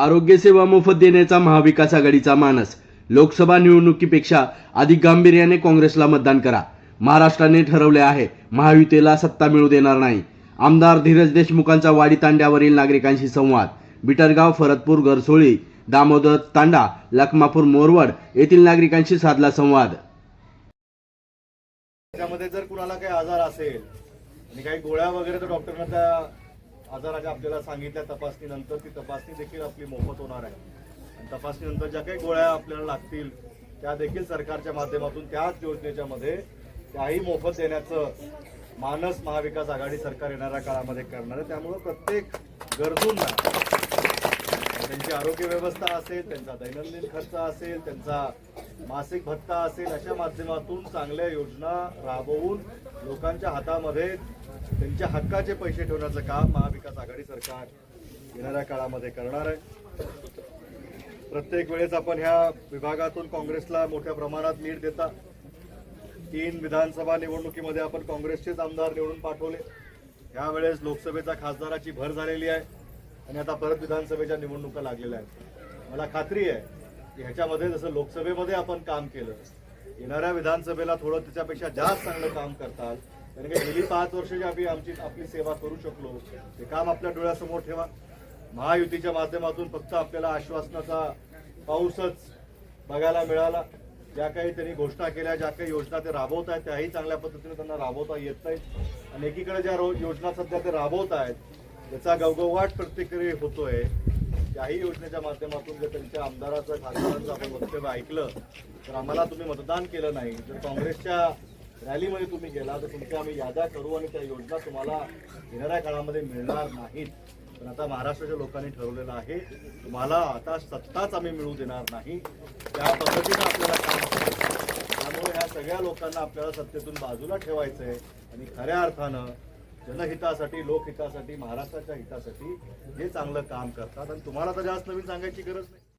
आरोग्यसेवा मोफत देण्याचा महाविकास आघाडीचा मानस. लोकसभा निवडणुकीपेक्षा अधिक गांभीर्याने काँग्रेसला मतदान करा. महाराष्ट्राने ठरवले आहे महायुतीला सत्ता मिळू देणार नाही. आमदार धीरज देशमुखांचा वाडी तांड्यावरील नागरिकांशी संवाद. बिटरगाव फरतपूर गरसोळी दामोदर तांडा लखमापूर मोरवड येथील नागरिकांशी साधला संवाद. त्यामध्ये जर कुणाला काही आजार असेल आणि काही गोळ्या वगैरे तर डॉक्टरनं त्या आजाराच्या आपल्याला सांगितल्या तपासणीनंतर ती तपासणी देखील आपली मोफत होणार आहे. आणि तपासणीनंतर ज्या काही गोळ्या आपल्याला लागतील त्या देखील सरकारच्या माध्यमातून त्याच योजनेच्या मध्ये त्याही मोफत देण्याचं मानस महाविकास आघाडी सरकार येणाऱ्या काळामध्ये करणार आहे. त्यामुळं प्रत्येक गरजूंना त्यांची आरोग्य व्यवस्था असेल त्यांचा दैनंदिन खर्च असेल त्यांचा मासिक भत्ता असेल अशा माध्यमातून चांगल्या योजना राबवून लोकांच्या हातामध्ये त्यांच्या हक्काचे पैसे ठेवण्याचं काम महाविकास आघाडी सरकार येणाऱ्या काळामध्ये करणार आहे. प्रत्येक वेळेस आपण ह्या विभागातून काँग्रेसला मोठ्या प्रमाणात नीट देता. तीन विधानसभा निवडणुकीमध्ये आपण काँग्रेसचेच आमदार निवडून पाठवले. यावेळेस लोकसभेचा खासदाराची भर झालेली आहे. आणि आता परत विधानसभेच्या निवडणुका लागलेल्या आहेत. मला खात्री आहे की ह्याच्यामध्ये जसं लोकसभेमध्ये आपण काम केलं येणाऱ्या विधानसभेला थोडं त्याच्यापेक्षा जास्त चांगलं काम करताल. कारण की गेली पाच वर्ष जी आम्ही आमची आपली सेवा करू शकलो ते काम आपल्या डोळ्यासमोर ठेवा. महायुतीच्या माध्यमातून फक्त आपल्याला आश्वासनाचा पाऊसच बघायला मिळाला. ज्या काही त्यांनी घोषणा केल्या ज्या काही योजना ते राबवत आहेत त्याही चांगल्या पद्धतीने त्यांना राबवता येत नाहीत. आणि एकीकडे ज्या योजना सध्या ते राबवत आहेत त्याचा गवगवाट प्रतिक्रिया होतोय. त्याही योजनेच्या माध्यमातून जर त्यांच्या आमदाराचं खासदारांचं आपण वक्तव्य ऐकलं तर आम्हाला तुम्ही मतदान केलं नाही. जर काँग्रेसच्या रॅलीमध्ये तुम्ही गेला तर तुमच्या आम्ही याद्या करू आणि त्या योजना तुम्हाला येणाऱ्या काळामध्ये मिळणार नाहीत. पण आता महाराष्ट्राच्या लोकांनी ठरवलेलं आहे तुम्हाला आता सत्ताच आम्ही मिळू देणार नाही. त्या पद्धतीनं आपल्याला काम त्यामुळे ह्या सगळ्या लोकांना आपल्याला सत्तेतून बाजूला ठेवायचं आहे आणि खऱ्या अर्थानं जनहितासाठी लोकहितासाठी महाराष्ट्राच्या हितासाठी हे चांगलं काम करतात. आणि तुम्हाला तर जास्त नवीन सांगायची गरज नाही.